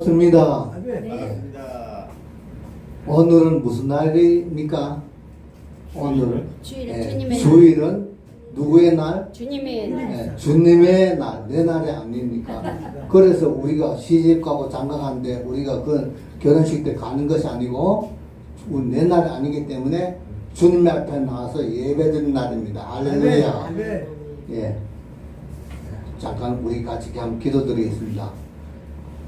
반갑습니다. 네. 반갑습니다. 오늘은 무슨 날입니까? 오늘 주일은 예, 주님의 주일은 누구의 날? 주님의 날. 예, 주님의 날, 내 날이 아닙니까? 그래서 우리가 시집 가고 장가 가는데 우리가 그 결혼식 때 가는 것이 아니고 우리 내 날이 아니기 때문에 주님 앞에 나와서 예배드리는 날입니다. 할렐루야. 예. 잠깐 우리 같이 한번 기도드리겠습니다.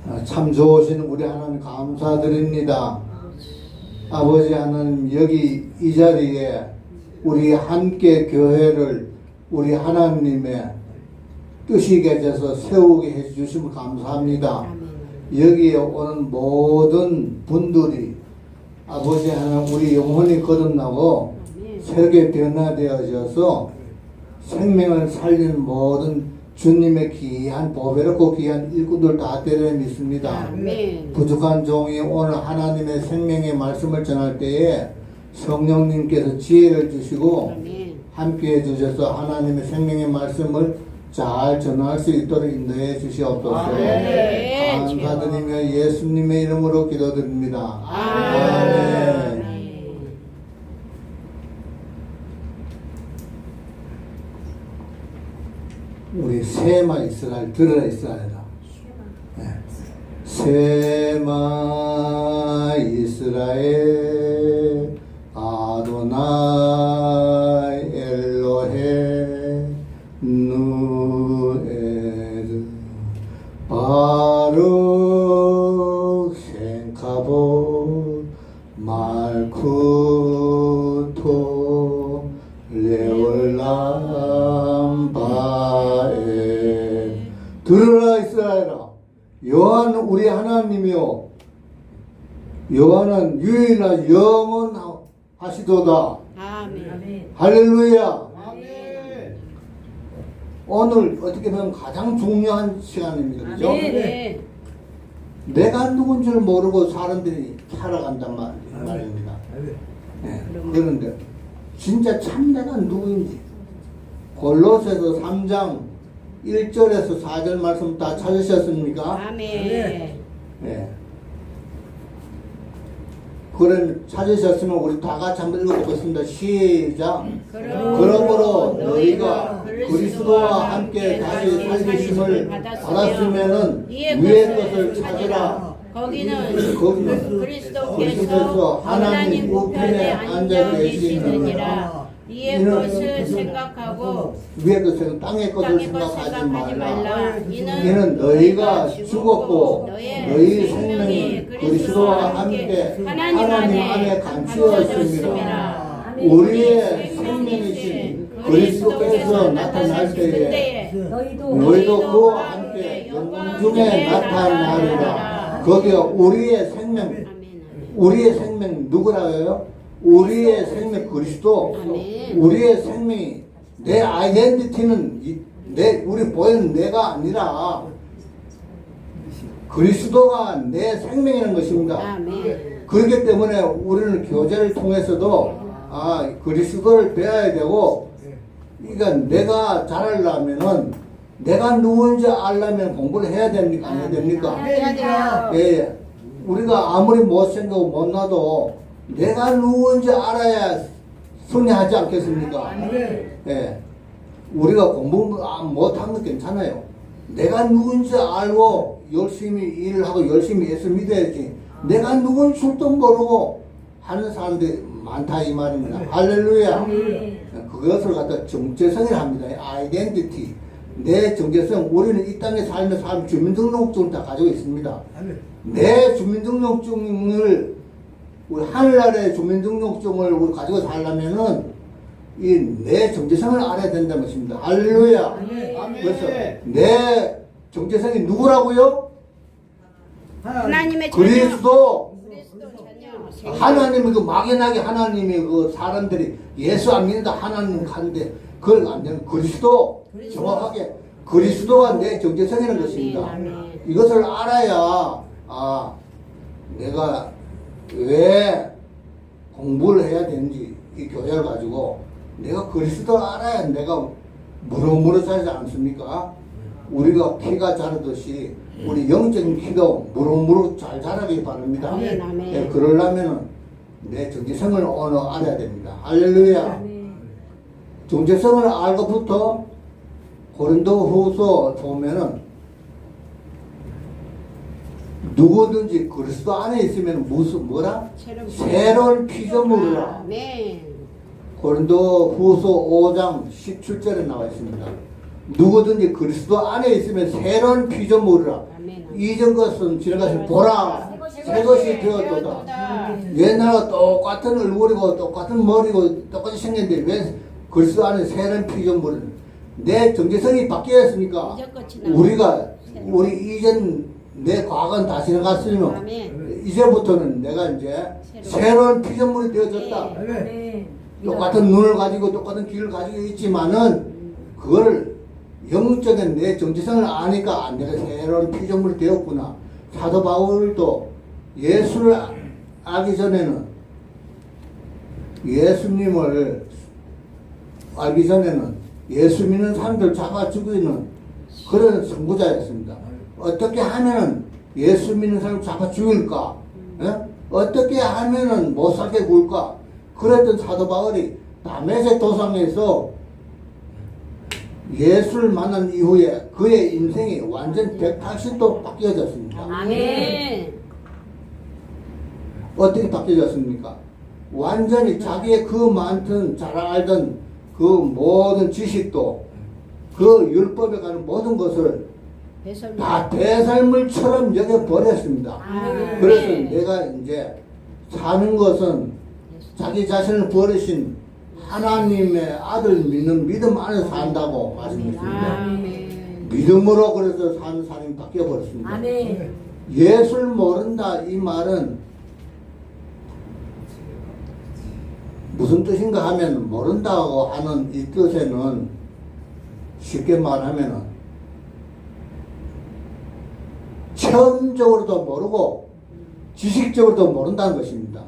아, 참 좋으신 우리 하나님 감사드립니다. 아버지 하나님 여기 이 자리에 우리 함께 교회를 우리 하나님의 뜻이 계셔서 세우게 해주심을 감사합니다. 여기에 오는 모든 분들이 아버지 하나님 우리 영혼이 거듭나고. 새롭게 변화되어져서 생명을 살리는 모든 주님의 귀한 보배롭고 귀한 일꾼들 다 되려 믿습니다. 아멘. 부족한 종이 오늘 하나님의 생명의 말씀을 전할 때에 성령님께서 지혜를 주시고 아멘. 함께 해 주셔서 하나님의 생명의 말씀을 잘 전할 수 있도록 인도해 주시옵소서. 아멘. 감사드리며 예수님의 이름으로 기도드립니다. 아멘. 우리 세마 이스라엘 들어라 이스라엘아. 네. 세마 이스라엘 아도나이 엘로헤 누에르 바룩 생카보 말쿠 들으라 이스라엘아 여호와는 우리 하나님이요 여호와는 유일한 영원하시도다 아멘. 할렐루야 아멘. 오늘 어떻게 보면 가장 중요한 시간입니다 그죠? 네. 내가 누군 줄 모르고 사람들이 살아간단 말, 말입니다 네. 그런데 진짜 참 내가 누구인지 골로새서 3장 1절에서 4절 말씀 다 찾으셨습니까? 아멘. 네. 그럼 찾으셨으면 우리 다 같이 한번 읽어보겠습니다. 시작. 그러므로 너희가 그리스도와 함께 다시 살리심을 받았으면은 위의 것을 찾으라. 거기는 거기는 그리스도께서 그리스도께서 하나님 우편에 앉아 계시느니라. 이의 이는 것을 생각하고 위의 것은 땅의 것을 땅의 것을 생각하지 말라. 이는 너희가 죽었고 너희 생명이 그리스도와 함께 하나님 안에 감추어있습니다. 우리의 생명이신 그리스도께서 나타날 때에 너희도 그와 함께 영광 중에 나타나리라. 거기가 우리의 생명. 우리의 생명 누구라고요? 우리의 생명 그리스도. 우리의 생명이 내 아이덴티티는 이- 내 우리 보이는 내가 아니라 그리스도가 내 생명이라는 것입니다. 그렇기 때문에 우리는 교제를 통해서도 아 그리스도를 배워야 되고 그러니까 내가 잘하려면은 내가 누구인지 알려면 공부를 해야 됩니까 안 해야 됩니까? 해야 돼요. 예, 예. 우리가 아무리 못생기고 못나도 내가 누구인지 알아야 순회하지 않겠습니까? 예. 우리가 공부 아, 못한 건 괜찮아요. 내가 누군지 알고 열심히 일을 하고 열심히 예수 믿어야지. 내가 누군 줄도 모르고 하는 사람들이 많다 이 말입니다. 할렐루야. 그것을 갖다 정체성이라 합니다. 아이덴티티. 내 정체성. 우리는 이 땅에 살면서 사람 주민등록증을 다 가지고 있습니다. 내 주민등록증을 우리 하늘나라의 주민등록증을 우리 가지고 살려면은 이 내 정체성을 알아야 된다는 것입니다. 할렐루야. 아멘. 그래서 내 정체성이 누구라고요? 하나님의. 그리스도. 하나님이 그 막연하게 하나님이 그 사람들이 예수 안 믿는다 하나님 가는데 그걸 안 되는 그리스도 정확하게 그리스도가 내 정체성이라는 것입니다. 이것을 알아야 아 내가 왜 공부를 해야 되는지 이 교회를 가지고 내가 그리스도를 알아야 내가 무럭무럭 살지 않습니까? 우리가 피가 자르듯이 우리 영적인 키도 무럭무럭 잘 자라기 바랍니다. 아멘, 아멘. 예, 그러려면은 내 정체성을 오늘 알아야 됩니다. 할렐루야. 아멘. 정체성을 알고부터 고린도 후서 보면은 누구든지 그리스도 안에 있으면 무슨 뭐라? 새로운 피조물이라 아멘. 고린도 후서 5장 17절에 나와 있습니다. 누구든지 그리스도 안에 있으면 새로운 피조물이라. 이전 것은 지나가시 보라 새 것이 되었도다. 옛날과 똑같은 얼굴이고 똑같은 머리고 똑같이 생겼는데 왜 그리스도 안에 새로운 피조물은 내 정체성이 바뀌었으니까. 우리가 우리 이전 내 과거는 다 지나갔으면 아멘. 이제부터는 내가 이제 새로운 피조물이 되어졌다. 네. 똑같은 눈을 가지고 똑같은 귀를 가지고 있지만은 그걸 영적인 내 정체성을 아니까 아, 내가 새로운 피조물이 되었구나. 사도 바울도 예수를 아- 알기 전에는 예수님을 알기 전에는 예수 믿는 사람들 잡아 죽이는 그런 선구자였습니다. 어떻게 하면은 예수 믿는 사람 잡아 죽일까? 예? 어떻게 하면은 못 살게 굴까? 그랬던 사도 바울이 다메섹 도상에서 예수를 만난 이후에 그의 인생이 완전 180도 바뀌어졌습니다. 아멘. 어떻게 바뀌어졌습니까? 완전히 자기의 그 많던 잘 알던 그 모든 지식도 그 율법에 관한 모든 것을 배설물. 다 대살물처럼 여겨버렸습니다. 아멘. 그래서 내가 이제 사는 것은 자기 자신을 버리신 하나님의 아들 믿는 믿음 안에서 산다고 말씀했습니다. 아멘. 믿음으로 그래서 사는 사람이 바뀌어 버렸습니다. 아멘. 예수를 모른다 이 말은 무슨 뜻인가 하면 모른다고 하는 이 뜻에는 쉽게 말하면은 체험적으로도 모르고 지식적으로도 모른다는 것입니다.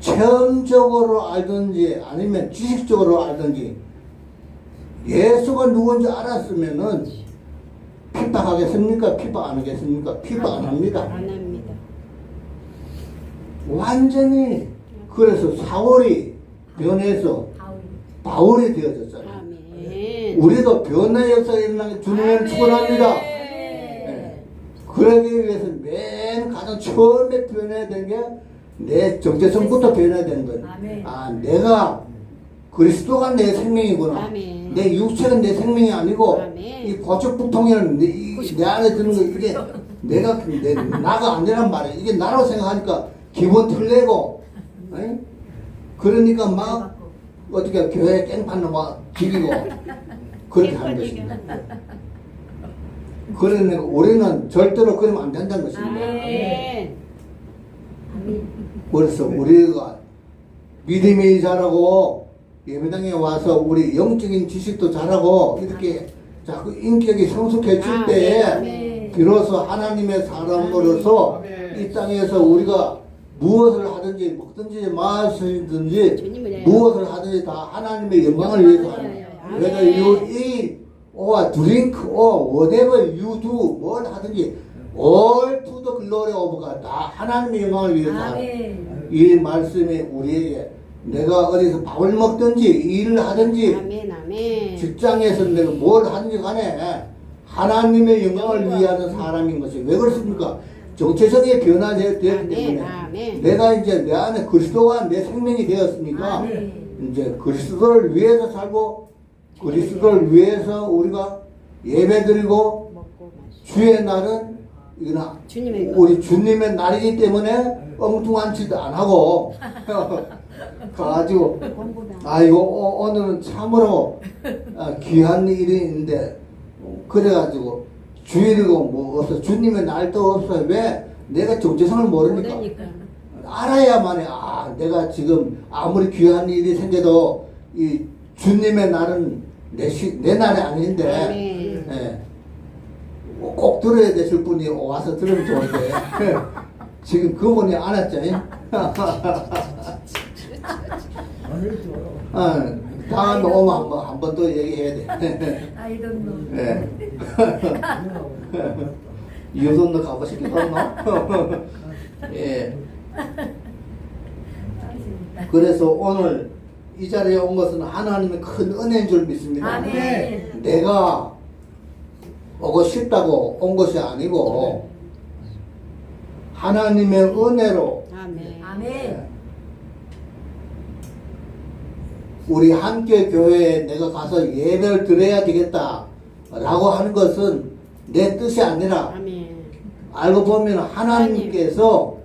체험적으로 알든지 아니면 지식적으로 알든지 예수가 누군지 알았으면은 핍박하겠습니까? 핍박 안 하겠습니까? 핍박 안 합니다. 안 합니다. 완전히 그래서 사월이 변해서 바울이 되어졌잖아요. 우리도 일어나게 주님을 축원합니다. 네. 그러기 위해서 맨 가장 처음에 변해야 되는 게 내 정체성부터 변해야 되는 거예요. 아멘. 아, 내가 그리스도가 내 생명이구나. 아멘. 내 육체는 내 생명이 아니고 아멘. 이 고축부통이라는 내, 이- 내 안에 드는 거 이게 내가 내 나가 아니란 말이야. 이게 나라고 생각하니까 기분 틀리고? 그러니까 막 어떻게 교회 깽판을 막 비비고 그렇게 하는 것입니다. 그러니까 우리는 절대로 그러면 안 된다는 것입니다. 아멘. 그래서 우리가 믿음이 잘하고 예배당에 와서 우리 영적인 지식도 잘하고 이렇게 자꾸 인격이 성숙해질 아멘, 때에 아멘. 비로소 하나님의 사람으로서. 이 땅에서 우리가 무엇을 하든지 먹든지 마시든지 무엇을 하든지 다 하나님의 영광을 위해서 하는 아멘. whether you eat or drink or whatever you do 뭘 하든지 all to the glory of God 다 하나님의 영광을 위해서 하는 이 말씀이 우리에게 내가 어디서 밥을 먹든지 일을 하든지 아멘. 아멘. 직장에서 내가 뭘 하든지 간에 하나님의 영광을 위하는 사람인 것이 왜 그렇습니까? 정체성이 변화되었기 아멘, 때문에 아멘. 내가 이제 내 안에 그리스도가 내 생명이 되었으니까 아멘. 이제 그리스도를 위해서 살고 그리스도를 위해서 우리가 예배드리고. 주의 날은 이거나. 우리 주님의 날이기 때문에 엉뚱한 짓 안 하고 가가지고 공부다. 아이고 어, 오늘은 참으로 아, 귀한 일이 있는데 그래가지고 주일이고 뭐 없어 주님의 날도 없어 왜 내가 정체성을 모르니까 모르니까. 알아야만 해 아 내가 지금 아무리 귀한 일이 생겨도 이 주님의 날은 내, 시, 내 날이 아닌데. 예. 꼭 들어야 되실 분이 와서 들으면 좋은데 지금 그분이 안 왔죠 아, 다음에 오면 한번 한 번 더 얘기해야 돼. I don't know. 예. 유선도 가고 하노? 예. 그래서 오늘 이 자리에 온 것은 하나님의 큰 은혜인 줄 믿습니다. 아멘. 내가 오고 싶다고 온 것이 아니고 하나님의 은혜로 아멘. 아멘. 우리 함께 교회에 내가 가서 예배를 드려야 되겠다 라고 하는 것은 내 뜻이 아니라 아멘. 알고 보면 하나님께서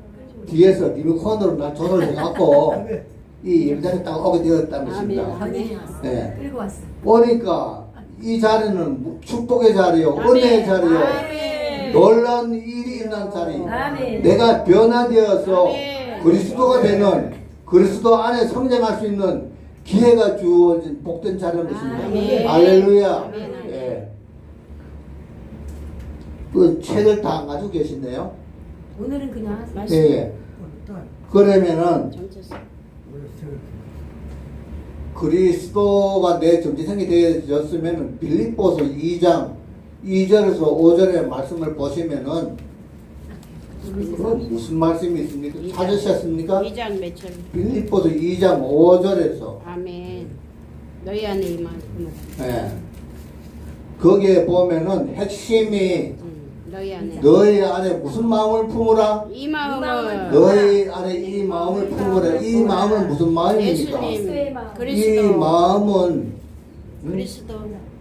뒤에서 리모컨으로 날 조절해갖고 이 예배당에 딱 오게 되었다는 것입니다. 아멘. 네. 끌고 왔어. 보니까 이 자리는 축복의 자리요, 아멘. 은혜의 자리요, 아멘. 놀란 일이 일어난 자리. 아멘. 내가 변화되어서 아멘. 그리스도가 되는 그리스도 안에 성장할 수 있는 기회가 주어진 복된 자리인 것입니다. 아멘. 할렐루야. 아멘. 예. 그 책을 다 가지고 계신데요. 오늘은 그냥 말씀. 예. 예. 그러면은. 그리스도가 내 정체성이 되어졌으면 빌립보서 2장 2절에서 5절의 말씀을 보시면은 그 무슨 말씀이 있습니까? 찾으셨습니까? 2장 몇 절? 빌립보서 2장 5절에서 아멘. 너희 안에 임한 그 예. 거기에 보면은 핵심이 음, 너희 안에 너희 안에 무슨 마음을 품으라? 이 마음을 너희 안에 이 마음을 품으라. 이 마음은 무슨 마음입니까? 예수님. 이 그리스도 마음은 음? 그리스도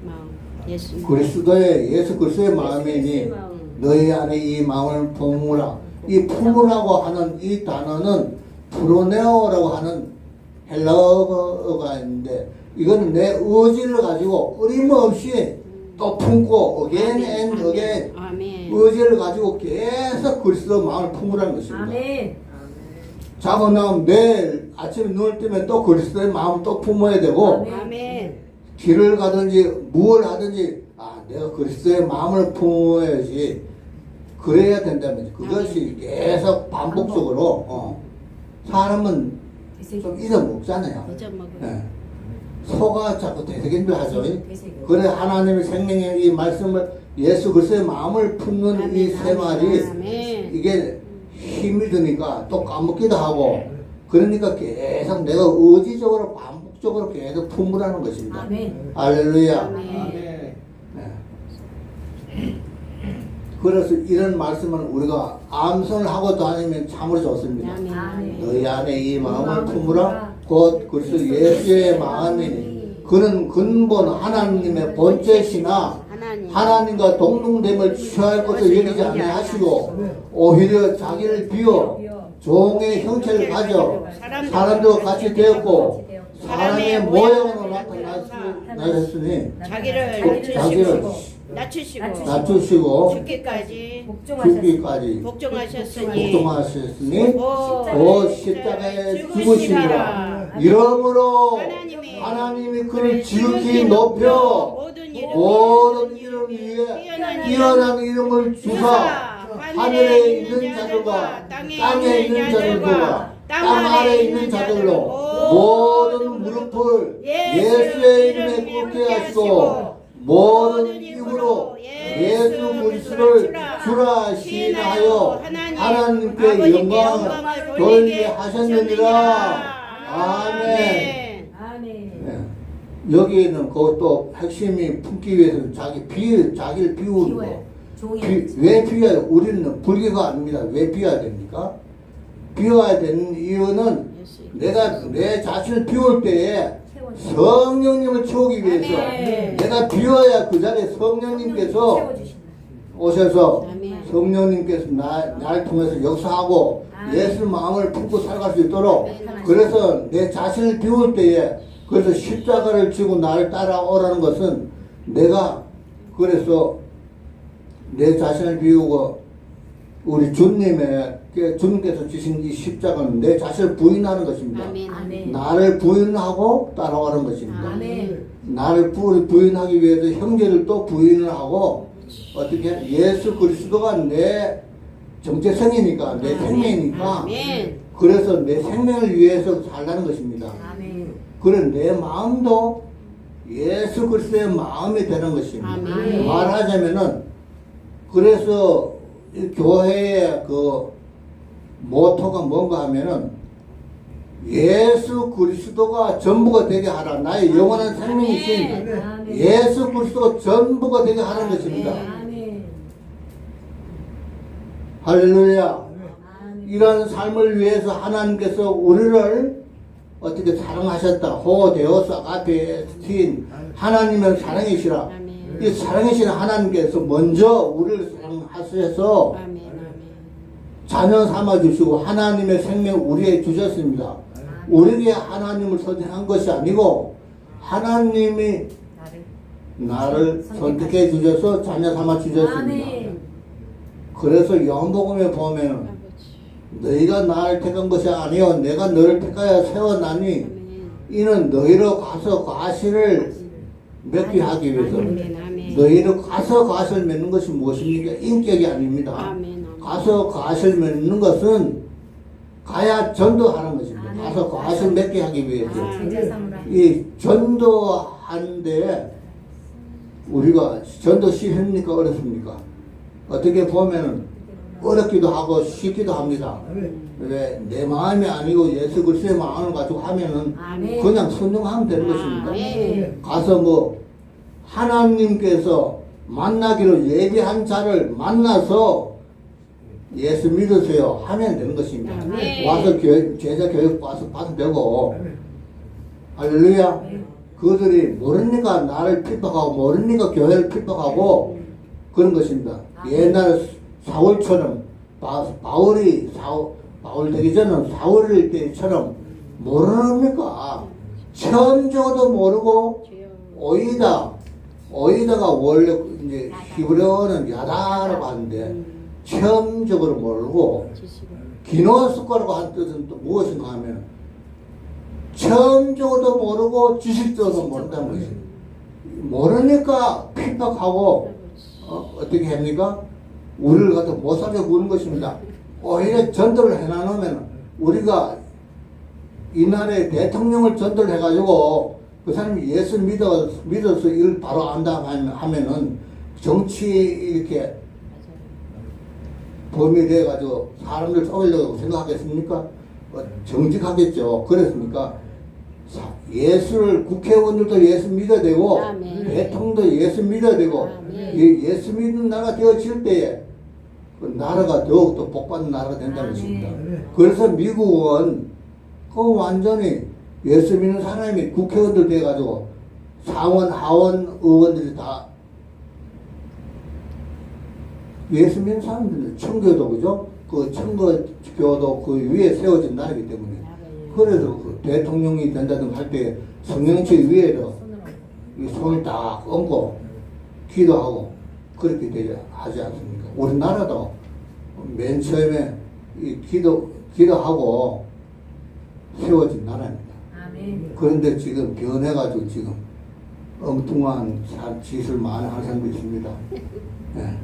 마음 예수님 그리스도의 예수 그리스도의 마음이니 마음. 너희 안에 이 마음을 품으라. 이 품으라고 하는 이 단어는 프로네오라고 하는 헬라어가 있는데 이거는 내 의지를 가지고 끊임없이 또 품고 again and again 아멘 의지를 가지고 계속 그리스도 마음을 품으라는 것입니다. 아멘. 자고 나면 내일 아침에 눈을 뜨면 또 그리스도의 마음을 또 품어야 되고. 아멘 길을 가든지 무엇을 하든지 아 내가 그리스도의 마음을 품어야지 그래야 된다면 그것이 계속 반복적으로 어. 사람은 좀 잊어먹잖아요. 잊어먹어요 예. 소가 자꾸 되새김질 하죠. 되새김질. 그래 하나님의 생명의 이 말씀을 예수 그리스도의 마음을 품는 이세 말이 아멘 이게 힘이 드니까 또 까먹기도 하고 그러니까 계속 내가 의지적으로 반복적으로 계속 품으라는 것입니다. 아멘. 할렐루야. 아멘. 아멘. 네. 그래서 이런 말씀은 우리가 암송을 하고 다니면 참으로 좋습니다. 아멘 아멘 너희 안에 이 마음을 품으라 곧 그리스도 예수의 마음이니 그는 근본 하나님의 본체시나 하나님. 하나님과 동등됨을 취할 것을 여기지 아니하시고 오히려 자기를 비워 종의 형체를 가져 사람들과 같이 되었고 사람의 모양으로 나타났으니 자기를 자기를 낮추시고 낮추시고 죽기까지. 죽기까지 복종하셨으니 복종하셨으니 곧 십자가에 죽으시니라 이러므로 하나님이 그를 지극히 높여 모든 이름 위에 뛰어난 이름을 주사 하늘에 있는 자들과 땅에 있는 자들과 땅 아래 있는 자들로 모든 무릎을 예수의 이름에 꿇게 하시고 모든 입으로 예수 그리스도를 주라. 시인하여 하나님께 영광을 돌게 하셨느니라 아멘 아멘. 네. 여기에는 그것도 핵심이 품기 위해서는 자기 비 자기를 비우는 거. 비워요. 비, 왜 비워야 돼? 우리는 불교가 아닙니다. 왜 비워야 됩니까? 비워야 되는 이유는 내가 내 자신을 비울 때에 성령님을 채우기 위해서 아멘. 내가 비워야 그 자리에 성령님께서. 오셔서. 성령님께서 나, 나를 통해서 역사하고. 예수 마음을 품고 살아갈 수 있도록 아멘. 그래서 내 자신을 비울 때에 그래서 십자가를 지고 나를 따라오라는 것은 내가 그래서 내 자신을 비우고 우리 주님의 그 주님께서 주신 이 십자가는 내 자신을 부인하는 것입니다. 아멘 아멘. 나를 부인하고 따라가는 것입니다. 아멘. 나를 부- 부인하기 위해서 형제를 또 부인을 하고 어떻게 예수 그리스도가 내 정체성이니까 내 생명이니까 아멘 그래서 내 생명을 위해서 살라는 것입니다. 아멘. 그래 내 마음도 예수 그리스도의 마음이 되는 것입니다. 아멘. 말하자면은 그래서 이 교회의 그 모토가 뭔가 하면은 예수 그리스도가 전부가 되게 하라. 나의 영원한 생명이신. 예수 그리스도가 전부가 되게 하는 것입니다. 할렐루야. 이런 삶을 위해서 하나님께서 우리를 어떻게 사랑하셨다. 호되어서 앞에 틴 하나님은 사랑이시라. 이 사랑이신 하나님께서 먼저 우리를 사랑하셔서. 자녀 삼아 주시고 하나님의 생명 우리에게 주셨습니다. 우리에게 하나님을 선택한 것이 아니고 하나님이 나를 선택해 주셔서 자녀 삼아 주셨습니다. 그래서 영복음에 보면. 너희가 나를 택한 것이 아니요 내가 너를 택하여 세워나니. 이는 너희로 가서 과실을 맺게 하기 위해서. 너희로 가서 과실 맺는 것이 무엇입니까? 인격이 아닙니다. 가서 과실 맺는 것은 가야 전도하는 것입니다. 가서 과실 맺게 하기 위해서 아. 이 전도하는데 우리가 전도 쉽습니까 어렵습니까? 어떻게 보면 어렵기도 하고 쉽기도 합니다. 왜 내 마음이 아니고 예수 그리스도의 마음을 가지고 하면은 아멘. 그냥 순종하면 되는 아, 것입니다. 아멘. 가서 뭐 하나님께서 만나기로 예비한 자를 만나서 예수 믿으세요 하면 되는 것입니다. 아멘. 와서 교육, 제자 교육 와서 받으면 되고 할렐루야 그들이 모르니까 나를 핍박하고 모르니까 교회를 핍박하고 그런 것입니다. 옛날 사울처럼 바, 바울이 사울, 바울 되기 전에 사울일 때처럼 모르니까 처음 적어도 모르고. 오이다 오이다가 원래 이제 히브리어는 야다라고 하는데 처음적으로 모르고 지시고. 기노스코라고 한 뜻은 또 무엇인가 하면 처음적으로도 모르고 지식적으로 모른다는 것이 모르니까 핍박하고 어, 어떻게 합니까? 우리를 갖다 못 살게 구는 것입니다. 오히려 전도를 해놔놓으면 우리가 이날에 대통령을 전도를 해가지고 그 사람이 예수 믿어, 믿어서 이를 바로 안다 하면- 하면은 정치 이렇게 범위 돼가지고 사람들 쏘려고 생각하겠습니까? 어, 정직하겠죠. 그렇습니까? 사- 예수를 국회의원들도 예수 믿어야 되고 아멘. 대통령도 예수 믿어야 되고 아멘. 이 예수 믿는 나라가 되어질 때에 그 나라가 더욱더 복받는 나라가 된다는 아멘. 것입니다. 그래서 미국은 그 완전히 예수 믿는 사람이 국회의원들 돼가지고 상원 하원 의원들이 다 예수 믿는 사람들 청교도 그죠? 그 청교도 그 위에 세워진 나라이기 때문에 그래서 그 대통령이 된다든가 할 때 성령체 위에도. 이 손을 딱 얹고 기도하고 그렇게 되지 하지 않습니까? 우리나라도 맨 처음에 이 기도 기도하고 세워진 나라입니다. 아멘. 그런데 지금 변해가지고 지금 엉뚱한 사- 짓을 많이 하는 사람도 있습니다. 예.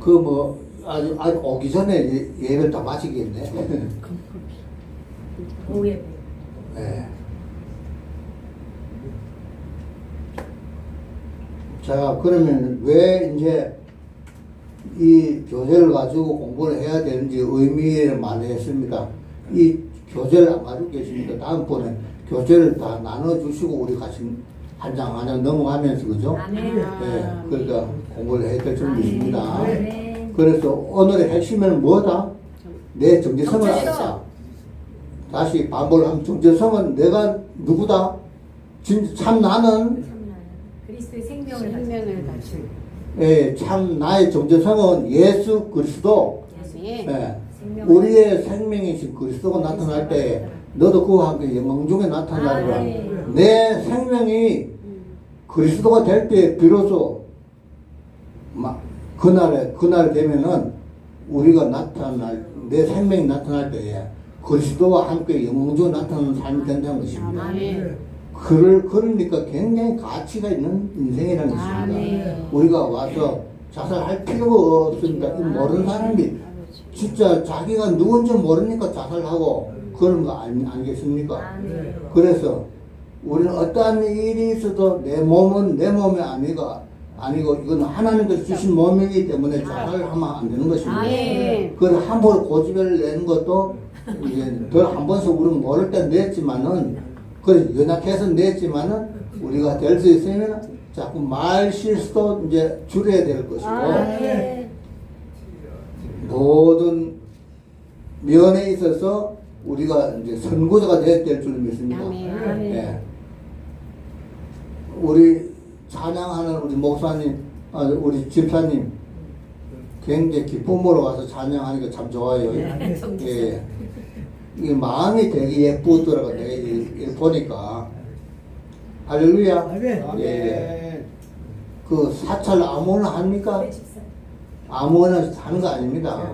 그뭐 아주 아직 오기 전에 예- 예배를 다 마치겠네. 오예. 예. 자, 그러면 왜 이제 이 교재를 가지고 공부를 해야 되는지 의미를 많이 했습니다. 이 교재를 안 가지고 계십니까? 다음번에 교재를 다 나눠주시고 우리 같이 한 장 한 장 넘어가면서, 그죠? 예, 그러니까 공부를 해야 될 점이 있습니다. 그래서 오늘의 핵심은 뭐다? 내 정체성을 정체성. 알자. 다시 반복을 하면 정체성은 내가 누구다? 진, 참 나는 그리스도의 생명을 생명을 가지고. 예, 참 나의 정체성은 예수 그리스도. 아멘. 예, 생명을 우리의 생명이신 그리스도가 나타날 때 너도 그와 함께 영광 중에 나타나리라. 아멘. 내 생명이 그리스도가 될 때 비로소 막 그날에 그날 되면은 우리가 나타날 내 생명이 나타날 때에 그리스도와 함께 중에 나타나는 삶이 된다는 것입니다. 아멘. 그를 그러니까 굉장히 가치가 있는 인생이라는 것입니다. 아멘. 우리가 와서 자살할 필요가 없습니다. 이 모르는 사람이 진짜 자기가 누군지 모르니까 자살하고 그런 거 아니, 아니겠습니까? 아멘. 그래서 우리는 어떠한 일이 있어도 내 몸은 내 몸이 아니가 아니고 이건 하나님께서 주신 몸이기 때문에 자살을 하면 안 되는 것입니다. 아멘. 그걸 함부로 고집을 내는 것도 이제 덜한 번씩 우리는 모를 때 냈지만은 그래 연약해서 냈지만은 우리가 될 수 있으면 자꾸 말 실수도 이제 줄여야 될 것이고 아멘. 모든 면에 있어서 우리가 이제 선구자가 돼야 될줄 믿습니다. 아멘. 예. 우리 찬양하는 우리 목사님, 아, 우리 집사님 굉장히 기쁨으로 와서 찬양하니까 참 좋아요. 네, 예. 이 마음이 되게 예쁘더라고 내가 이- 이 보니까 할렐루야. 예. 그 사찰 아무나 합니까? 아무나 하는 거 아닙니다.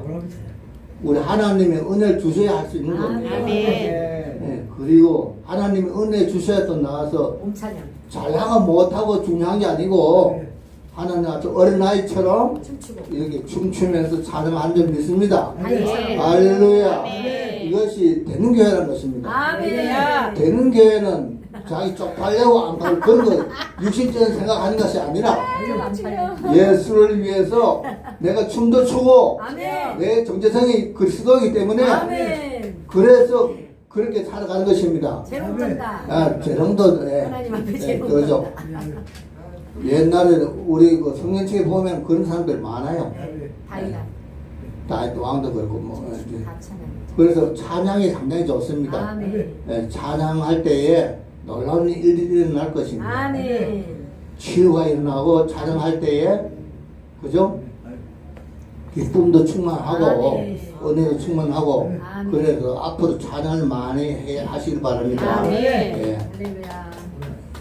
우리 하나님의 은혜를 주셔야 할 수 있는 겁니다. 아멘. 예, 그리고 하나님의 은혜 주셔야 또 나와서 몸찬양. 잘하고 못하고 중요한 게 아니고 하나님 앞에 어린아이처럼 춤추고. 이렇게 춤추면서 찬양하는 줄 믿습니다. 아멘. 할렐루야. 아멘. 이것이 되는 교회라는 것입니다. 아멘. 되는 교회는 자기 쪽팔려고 안 팔고 그런 거 육신적인 생각하는 것이 아니라. 예수를 위해서 내가 춤도 추고 아멘. 내 정체성이 그리스도이기 때문에 아멘. 그래서 그렇게 살아가는 것입니다. 제목 간다. 아, 재롱도 예, 하나님 앞에 예, 제목 그죠. 옛날에 우리 그 성경책에 보면 그런 사람들 많아요. 다이다. 다윗 왕도 그렇고 뭐 이제. 다 찬양. 그래서 찬양이 상당히 좋습니다. 아멘. 예, 찬양할 때에 놀라운 일들이 일어날 것입니다. 아멘. 치유가 일어나고 찬양할 때에 그죠? 기쁨도 충만하고 아멘. 은혜도 충만하고 아멘. 그래서 앞으로 찬양을 많이 해 하시길 바랍니다. 아멘. 예. 할렐루야.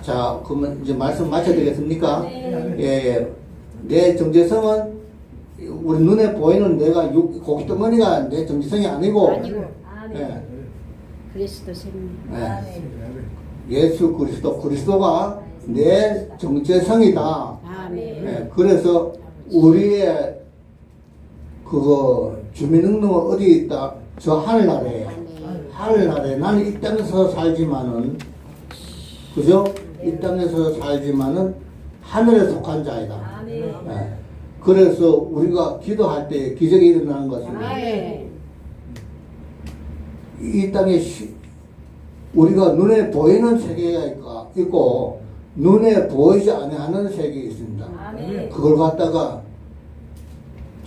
자, 그러면 이제 말씀 마쳐야 되겠습니까? 네. 예, 예. 내 정체성은 우리 눈에 보이는 내가 육, 고기 덩어리가 내 정체성이 아니고, 아니고 아멘. 예, 그리스도 생명. 예. 아멘. 예수 그리스도, 그리스도가 내 정체성이다. 아멘. 예, 그래서 우리의 그거 주민등록은 어디 있다? 저 하늘나라에. 하늘나라에 나는 이 땅에서 살지만은 그죠? 이 땅에서 살지만은 하늘에 속한 자이다. 예. 그래서 우리가 기도할 때 기적이 일어나는 것입니다. 아멘. 이 땅에 시- 우리가 눈에 보이는 세계가 있고, 눈에 보이지 않는 세계가 있습니다. 아멘. 그걸 갖다가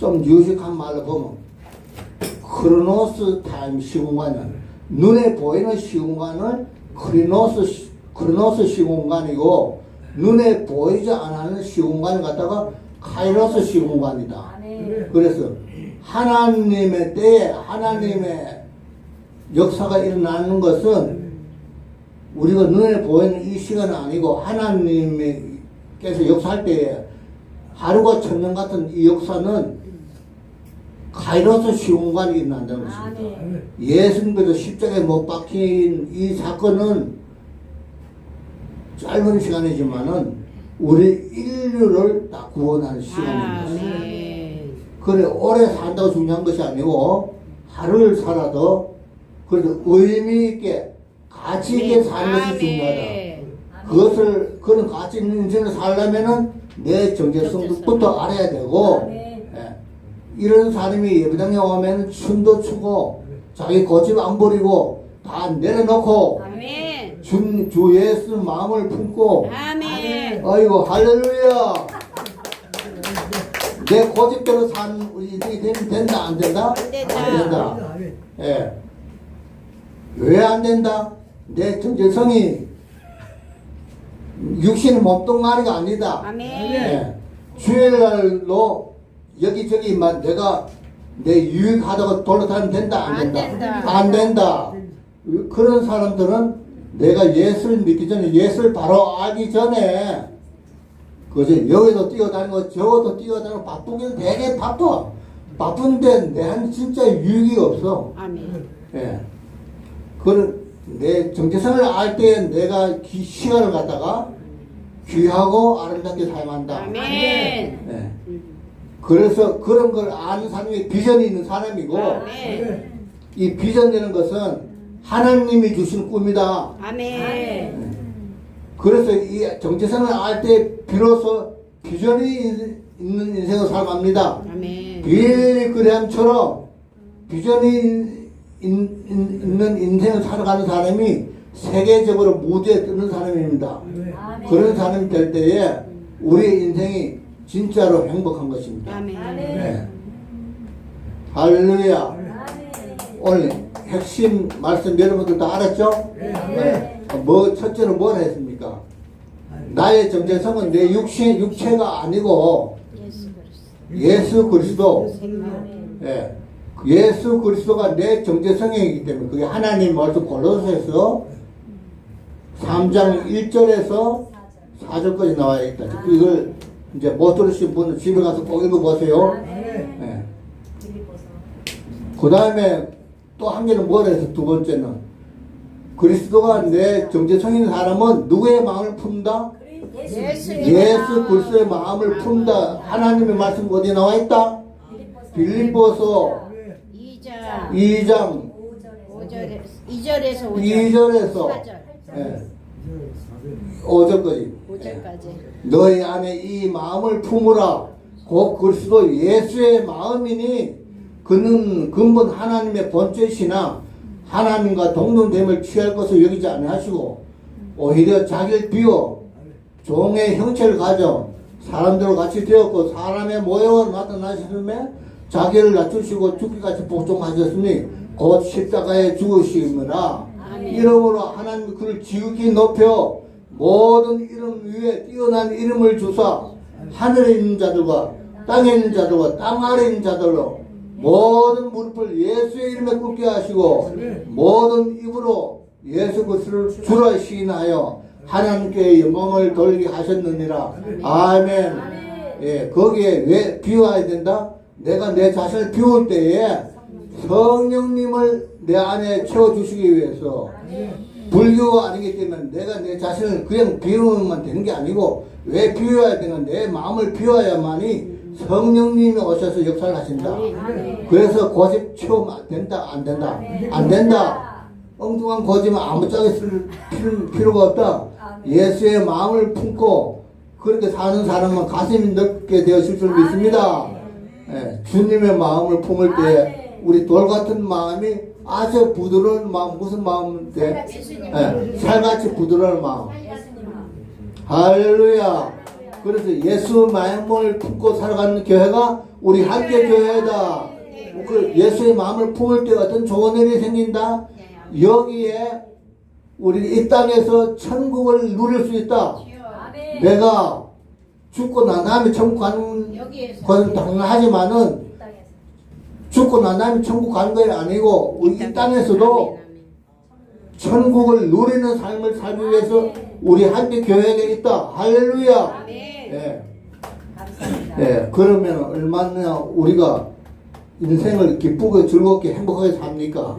좀 유식한 말로 보면 크로노스 타임 시공간은 눈에 보이는 시공간은 크리노스 시- 크로노스 시공간이고 눈에 보이지 않는 시공간을 갖다가 카이로스 시공간이다. 아멘. 그래서 하나님의 때에 하나님의 역사가 일어나는 것은 우리가 눈에 보이는 이 시간은 아니고 하나님께서 역사할 때에 하루가 천년 같은 이 역사는 카이로스 시공간이 일어난다는 것입니다. 아멘. 예수님께서 십자가에 못 박힌 이 사건은 짧은 시간이지만은 우리 인류를 다 구원하는 시간입니다. 아멘. 그래 오래 산다고 중요한 것이 아니고 하루를 살아도 그래도 의미 있게 가치 있게 사는 것이 중요하다. 아멘. 그것을 그런 가치 있는 인생을 살려면은 내 정체성부터 알아야 되고 아멘. 예. 이런 사람이 예배당에 오면 춤도 추고 자기 고집 안 버리고 다 내려놓고 아멘. 주, 주 예수 마음을 품고 아멘. 아이고 할렐루야 내 고집대로 산 우리 인생이 되면 된다 안 된다? 안 된다. 안 된다. 예. 왜 안 된다? 내 정체성이 육신의 몸뚱아리가 아니다. 아멘. 예. 주일날로 여기저기만 내가 내 유익하다고 돌아다니면 된다 안안 된다? 된다. 안 된다. 그런 사람들은 내가 예수를 믿기 전에 예수를 바로 알기 전에 그지 여기도 뛰어다니고 저기도 뛰어다니고 바쁘긴 되게 바빠. 바쁜데 내한 진짜 유익이 없어. 아멘. 예. 그런 내 정체성을 알 때 내가 기- 시간을 갖다가 귀하고 아름답게 사용한다. 아멘. 예. 그래서 그런 걸 아는 사람이 비전이 있는 사람이고 아멘. 이 비전이라는 것은 하나님이 주신 꿈이다. 아멘. 그래서 이 정체성을 알 때 비로소 비전이 있는 인생을 살아갑니다. 아멘. 빌리 그레함처럼 비전이 있는 인생을 살아가는 사람이 세계적으로 무대에 뜨는 사람입니다. 아멘. 그런 사람이 될 때에 우리의 인생이 진짜로 행복한 것입니다. 아멘. 네. 할렐루야. 아멘. 오늘 핵심 말씀 여러분들 다 알았죠? 네. 뭐 첫째로 뭘 했습니까? 나의 정체성은 내 육체 육체가 아니고 예수 그리스도. 예수 그리스도. 생명. 예. 예수 그리스도가 내 정체성이기 때문에 그게 하나님 말씀 골로새서 3장 1절에서 4절까지 나와 있다. 이걸 이제 못 들으신 분은 집에 가서 꼭 읽어보세요. 아멘. 예. 빌립보서. 그 다음에 또 한 개는 뭐라 해서 두 번째는 그리스도가 내 정체성인 사람은 누구의 마음을 품다? 예수. 예수 그리스도의 마음을 품다. 하나님의 말씀 어디 나와 있다? 빌립보서 2장 2장 5절에서 5절에서 2절에서 5절. 2절에서 4절. 예, 5절까지. 5절까지. 너희 안에 이 마음을 품으라. 곧 그리스도 예수의 마음이니 그는 근본 하나님의 본체시나 하나님과 동등됨을 취할 것을 여기지 아니하시고 오히려 자기를 비워 종의 형체를 가져 사람들과 같이 되었고 사람의 모형을 나타나시며 자기를 낮추시고 죽기까지 복종하셨으니 곧 십자가에 아멘. 이름으로 하나님 그를 지극히 높여 모든 이름 위에 뛰어난 이름을 주사 하늘에 있는 자들과 땅에 있는 자들과 땅 아래 있는 자들로 모든 무릎을 예수의 이름에 꿇게 하시고 모든 입으로 예수 그리스도를 주라 시인하여 하나님께 영광을 돌리게 하셨느니라. 아멘. 예 거기에 왜 비워야 된다? 내가 내 자신을 비울 때에 성령님을 내 안에 채워주시기 위해서 불교가 아니기 때문에 내가 내 자신을 그냥 비우면 되는 게 아니고 왜 비워야 되는 내 마음을 비워야만이 성령님이 오셔서 역사를 하신다. 그래서 고집 채우면 안 된다, 안 된다, 안 된다. 엉뚱한 고집은 아무짝에 쓸 필요- 필요가 없다. 예수의 마음을 품고 그렇게 사는 사람은 가슴이 넓게 되어질 줄 믿습니다. 예, 주님의 마음을 품을 때 우리 돌 같은 마음이 아주 부드러운 마음 무슨 마음인데? 예, 살같이 부드러운 마음. 할렐루야. 그래서 예수 마음을 품고 살아가는 교회가 우리 함께 교회다. 그 예수의 마음을 품을 때 어떤 좋은 일이 생긴다? 여기에 우리 이 땅에서 천국을 누릴 수 있다. 내가 죽고 난 다음에 천국 가는 건 당연하지만은. 죽고 난 다음에 천국 가는 건 아니고 우리 이 땅에서도. 천국을 누리는 삶을 살기 위해서 우리 함께 교회에 있다. 할렐루야. 예. 예. 그러면 얼마나 우리가 인생을 기쁘고 즐겁게 행복하게 삽니까?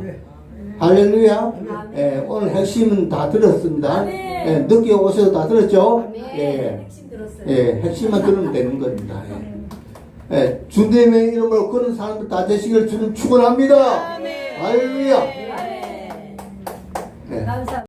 할렐루야. 예. 오늘 핵심은 다 들었습니다. 예. 늦게 오셔서 다 들었죠? 예. 핵심 들었어요. 예. 핵심만 들으면 되는 겁니다. 예. 예. 주님의 이름으로 그런 사람들 다 되시길 주님 축원합니다. 아멘. 할렐루야. 아멘. 예. 감사합니다.